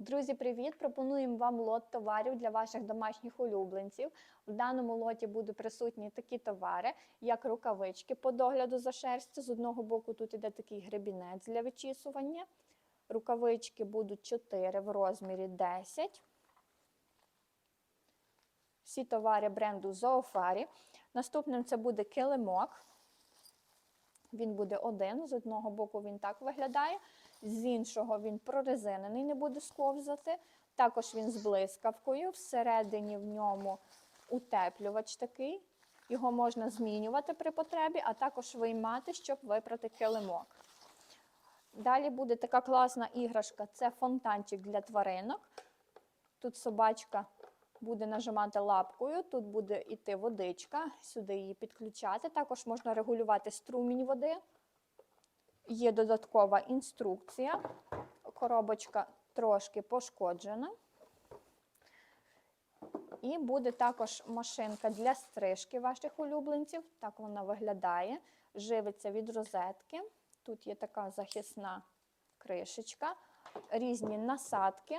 Друзі, привіт! Пропонуємо вам лот товарів для ваших домашніх улюбленців. В даному лоті будуть присутні такі товари, як рукавички по догляду за шерстю. З одного боку тут іде такий гребінець для вичісування. Рукавички будуть 4 в розмірі 10. Всі товари бренду Зоофарі. Наступним це буде килимок. Він буде один. З одного боку він так виглядає, з іншого він прорезинений, не буде сковзати. Також він з блискавкою. Всередині в ньому утеплювач такий. Його можна змінювати при потребі, а також виймати, щоб випрати килимок. Далі буде така класна іграшка це фонтанчик для тваринок. Тут собачка буде нажимати лапкою, тут буде йти водичка, сюди її підключати. Також можна регулювати струмінь води. Є додаткова інструкція. Коробочка трошки пошкоджена. І буде також машинка для стрижки ваших улюбленців. Так вона виглядає. Живиться від розетки. Тут є така захисна кришечка, різні насадки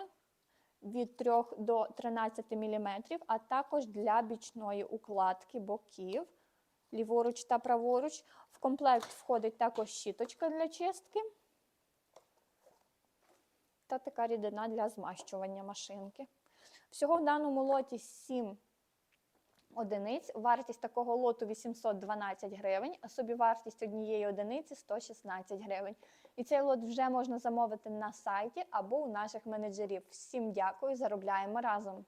від 3 до 13 мм, а також для бічної укладки боків, ліворуч та праворуч. В комплект входить також щіточка для чистки та така рідина для змащування машинки. Всього в даному лоті 7 одиниць. Вартість такого лоту 812 гривень, а собівартість однієї одиниці 116 гривень. І цей лот вже можна замовити на сайті або у наших менеджерів. Всім дякую, заробляємо разом!